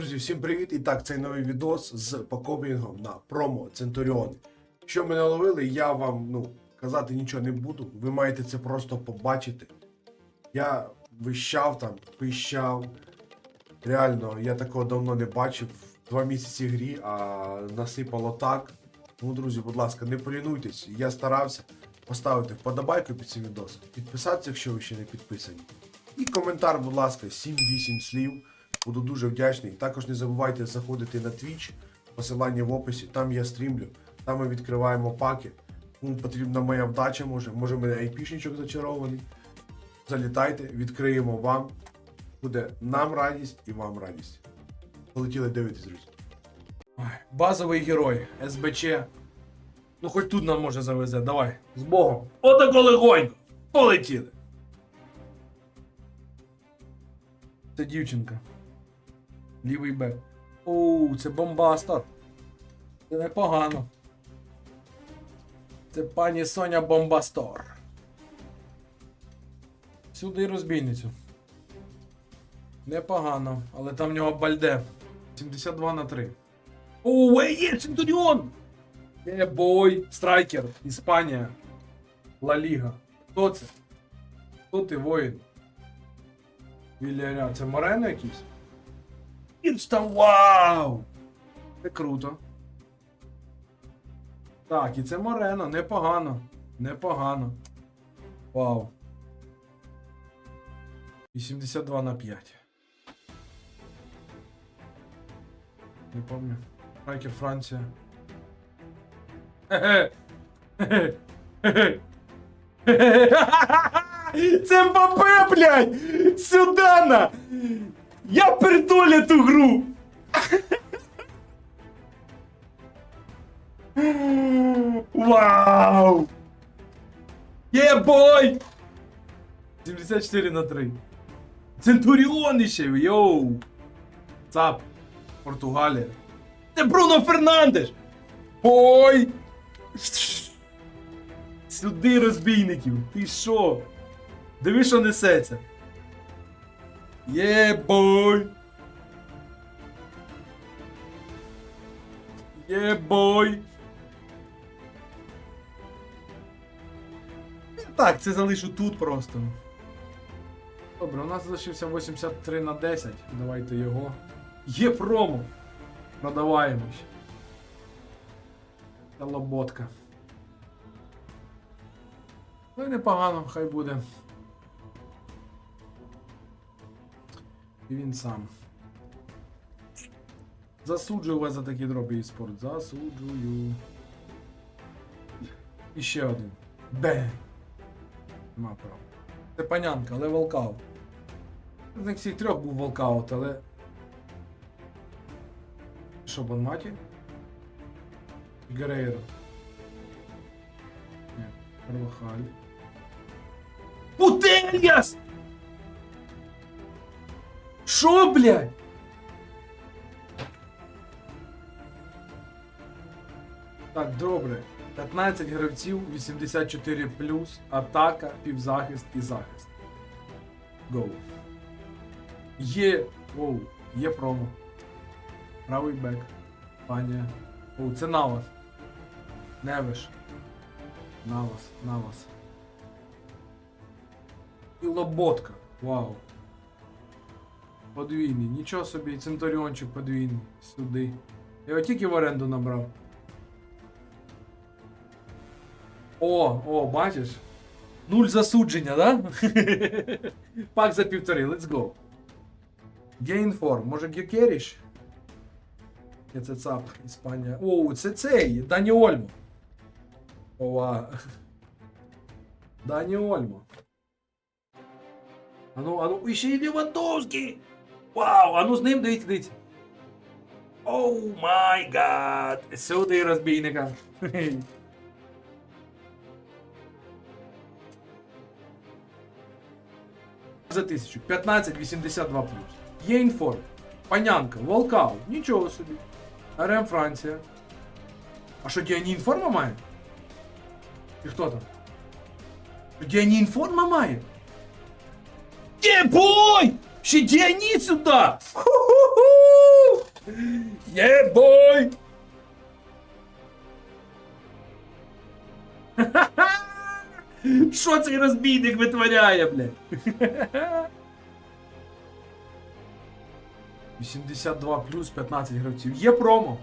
Друзі, всім привіт! І так, цей новий відос з покопінгом на промо Центуріон. Що ми наловили, я вам ну, казати нічого не буду. Ви маєте це просто побачити. Я вищав там, пищав. Реально, я такого давно не бачив. Два місяці грі, а насипало так. Тому, друзі, будь ласка, не полінуйтесь. Я старався поставити вподобайку під цим відосом, підписатися, якщо ви ще не підписані. І коментар, будь ласка, 7-8 слів. Буду дуже вдячний. Також не забувайте заходити на Twitch, посилання в описі, там я стрімлю, там ми відкриваємо паки. Кому потрібна моя вдача, може, може мене айпішничок зачарований. Залітайте, відкриємо вам. Буде нам радість і вам радість. Полетіли дивитись, друзі. Базовий герой, СБЧ. Ну хоч тут нам може завезе. Давай. З Богом. Отако легонько. Полетіли. Це дівчинка. Лівий бек. Оу, це бомбаста. Це непогано. Це пані Соня Бомбастор. Сюди розбійницю. Непогано, але там в нього бальде. 72 на 3. О, є Центуріон! Є бой, страйкер, Іспанія, Ла Ліга. Хто це? Хто ти воїн? Вільяря, це Морено якийсь? Інста вау! Це круто. Так, і це Морено, непогано. Непогано. Вау. 82 на 5. Не помню. Страйкер Франція. Це Мбапе, блядь! Сюда на! Я пердолю ту гру! Вау! Є бой! 74 на 3. Центуріон іще, йоу! Цап! Португалія. Це Бруно Фернандеш! Ой! Сюди розбійників! Ти що? Диви, що несеться. Є-бой! Є-бой! Так, це залишу тут просто. Добре, у нас залишився 83 на 10. Давайте його. Є промо! Продаваємо ще. Та лоботка. Ну і непогано, хай буде. І він сам. Засуджую вас за такі дроби і спорт. Засуджую. І ще один. Бе. Нема права. Це панянка, але волкаут. З них всіх трьох був волкаут, але. Що, Бонматі? Герейро. Ні, Карвахаль. Путельяс! Шо, блядь? Так, добре. 15 гравців, 84 плюс, атака, півзахист і захист. Гоу. Є. Оу, є промо. Правий бек. Панія. Оу, це Навас. Невиш. Навас, Навас. І лоботка. Вау. Подвійний. Нічого собі, центуріончик подвійний. Сюди. Я його тільки в оренду набрав. О, о, бачиш? Нуль засудження, да? Пак за півтори, let's go. Гейнформ, може Гюкеріш? Ні, це ЦАП, Іспанія. О, це цей, Дані Ольмо. Ова. Дані Ольмо. Ану, і ще й Лівандовський! Вау, ану з ним дивіться, дивіться. Оу май гад! Сюди розбійника. За тисячу. 15,82 плюс. Є інформ. Панянка, Волкаут, нічого собі. РМ Франція. А що Діані інформа має? І хто там? Діані інформа має? Є бой! Ще Діані сюди! Ху-ху-ху! Єбой! Що цей розбійник витворяє, блядь? 82 плюс 15 гравців. Є промо.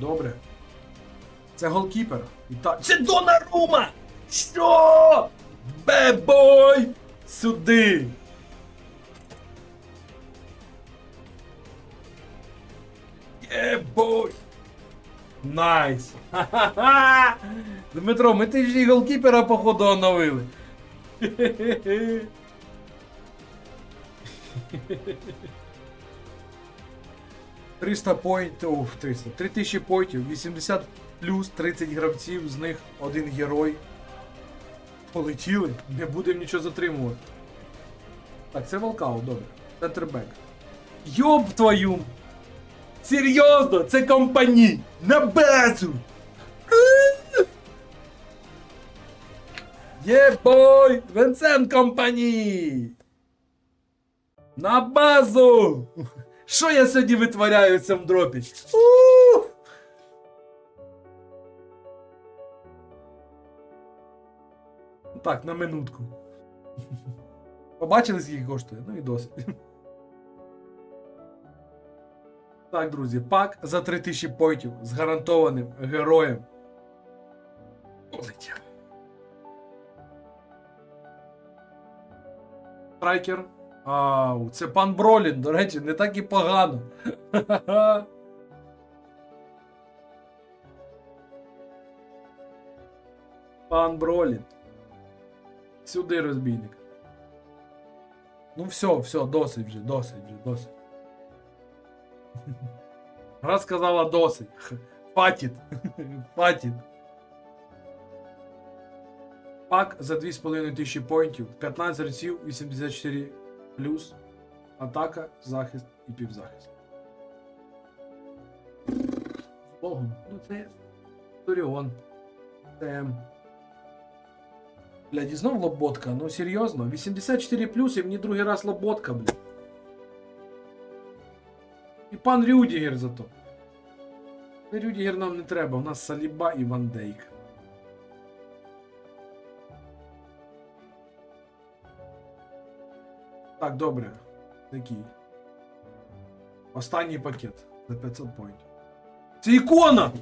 Добре. Це голкіпер. І та... Це Донарума! Що? Бебой! Сюди! Єбой! Найс! Ха-ха-ха! Дмитро, ми ти ж і походу оновили. 300 поінтів, ух, 300, 3000 поінтів, 80 плюс 30 гравців, з них один герой. Полетіли, не будемо нічого затримувати. Так, це волкаут, добре. Центрбек. Йоб твою! Серйозно, це компані! На базу! Єбой! Венцен компані! На базу! Що я сьогодні витворяю в цьому дропі? Ух! Так, на минутку. Побачили, скільки коштує? Ну і досить. Так, друзі, пак за 3000 пойтів з гарантованим героєм. Полетів. Страйкер. Ау, це пан Бролін, до речі, не так і погано. Пан Бролін. Сюди розбійник. Ну все, все, досить вже, досить вже, досить. Гра сказала досить. Хватит. Хватит. Пак за 2,5 тисячі поінтів, 15 разів, 84 плюс, атака, захист і півзахист. Богом. Ну це Торіон. ТМ. Блядь, і лоботка, ну серйозно, 84 плюс і мені другий раз лоботка, блядь. І пан Рюдігер зато. Рюдігер нам не треба, у нас Саліба і Ван Дейк. Так, добре. Такий. Останній пакет за 500 поінтів. Це ікона!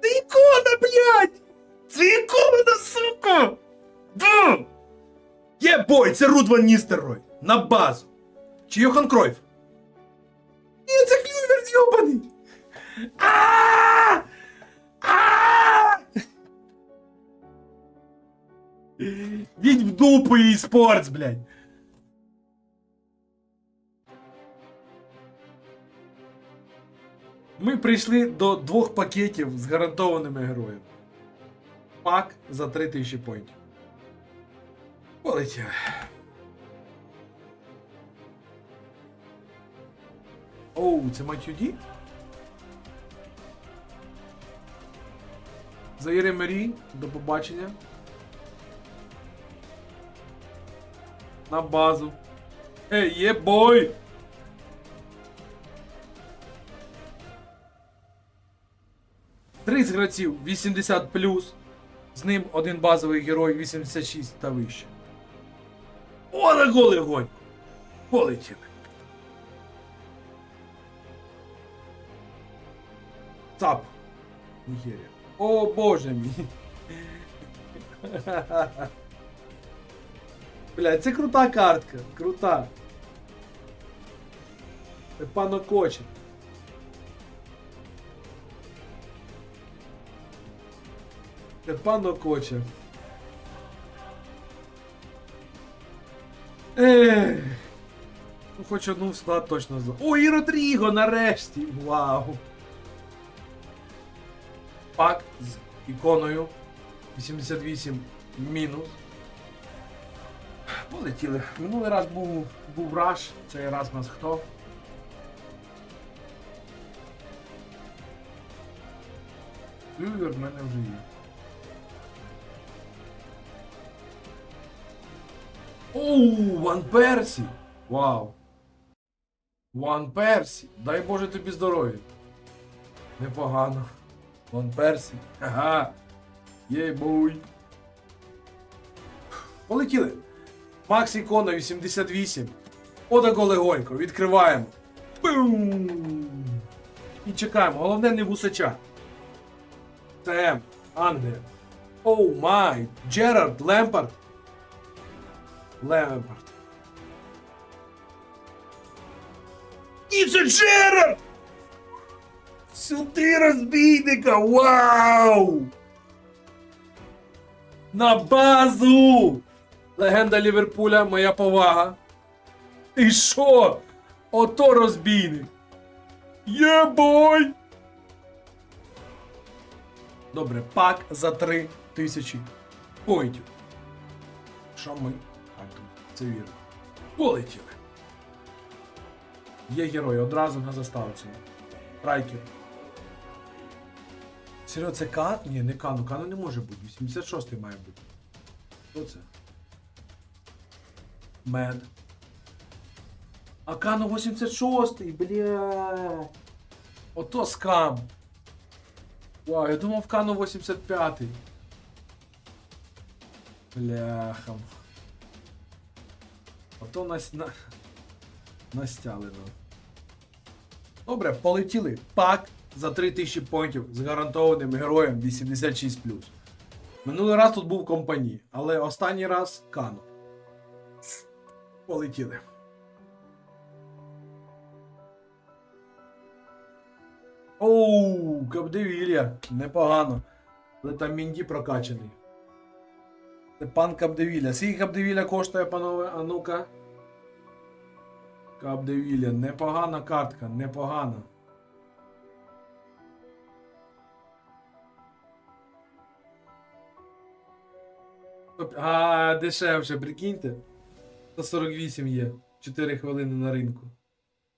Це ікона, блядь! Це ікона, сука! Бу! Є бой, це Руд Ван Ністеррой! На базу! Чи Йохан Кройф? Їдь в дупу і спортс, блядь. Ми прийшли до двох пакетів з гарантованими героями. Пак за 3000 поінтів. Полетів. Оу, це Матюді? Заїри Мері, до побачення. На базу. Ей, є бой! Три з гравців 80 З ним один базовий герой 86 та вище. О, на голий огонь! Полетіли. Цап. Нігерія. О боже мій. Бля, це крута картка. Крута. Це пано Коче. Це пано Коче. Ех. Ну, хоч одну в склад точно зла. О, і Родріго нарешті! Вау! Пак іконою 88 мінус. Полетіли. Минулий раз був, був раш, цей раз нас хто? Клювер в мене вже є. Оу, Ван Персі! Вау! Ван Персі. Дай Боже тобі здоров'я. Непогано. Ван Персі. Ага. Є бой. Полетіли. Макс Ікона 88. Отако легонько. Відкриваємо. Бум! І чекаємо. Головне не вусача. ТМ. Англія. Оу май. Джерард Лемпард. Лемпард. І це Джерард! Сюди розбійника! Вау! На базу! Легенда Ліверпуля, моя повага. І що? Ото розбійник. Єбой! Добре, пак за 3 тисячі поінтів. Що ми? Так, це вірно. Полетіли. Є герой одразу на заставці. Трайкер. Серйозно, це К? Ні, не Кану. Кану не може бути. 86-й має бути. Хто це? Мед. А Кану 86-й, бля. Ото скам. Вау, я думав Кану 85-й. Бляха. Ото нас на... настялено. Добре, полетіли. Пак за 3000 поінтів з гарантованим героєм 86. Минулий раз тут був компаній, але останній раз Кану. Полетіли. Оу, Капдевілля. Непогано. Але там Мінді прокачаний. Це пан Капдевілля. Скільки Капдевілля коштує, панове? А ну-ка. Капдевілля. Непогана картка, непогана. А, дешевше, прикиньте. 148 є. 4 хвилини на ринку.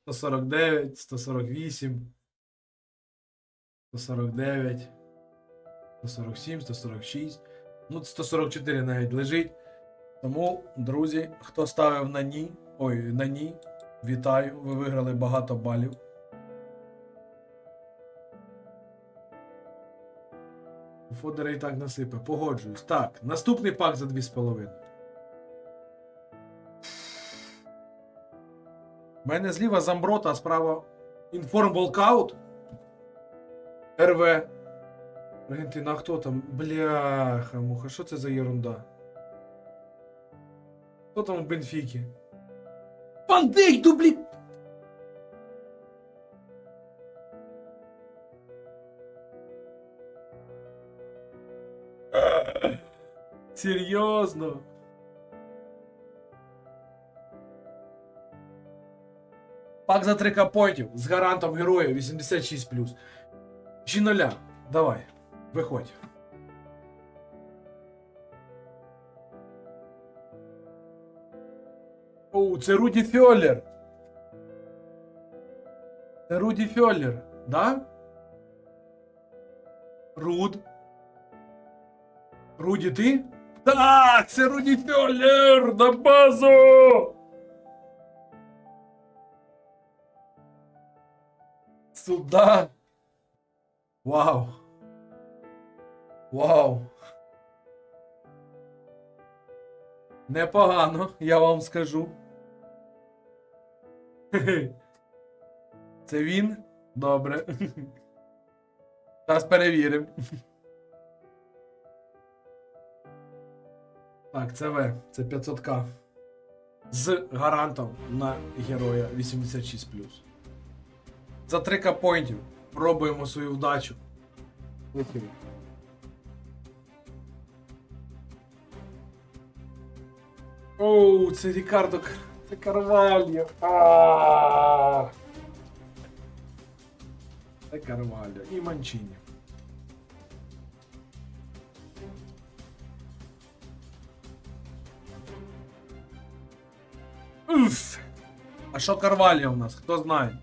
149, 148. 149. 147, 146. Ну, 144 навіть лежить. Тому, друзі, хто ставив на ні, ой, на ні, вітаю, ви виграли багато балів. Фодера і так насипе, погоджуюсь. Так, наступний пак за 2,5. У мене зліва Замброта, а справа Інформ Волкаут. РВ. Аргентина, а хто там? Бляха, муха, що це за ерунда? Хто там в Бенфікі? Пандей, дублі! Серйозно? Пак за 3 капотів з гарантом героя 86. Жіноля, давай, виходь. Оу, це Руді Фьоллер. Це Руді Фьоллер, да? Руд. Руді, ти? Так, це Руді Фьоллер на базу! Сюда. Вау. Вау. Непогано, я вам скажу. Це він? Добре. Зараз перевіримо. Так, це В, це 500к. З гарантом на героя 86. За 3 поінтів пробуємо свою вдачу. Вихід. Оу, це Рікардо. Це Карвальо. Це Карвальо. І Манчині. А що Карвальо у нас? Хто знає?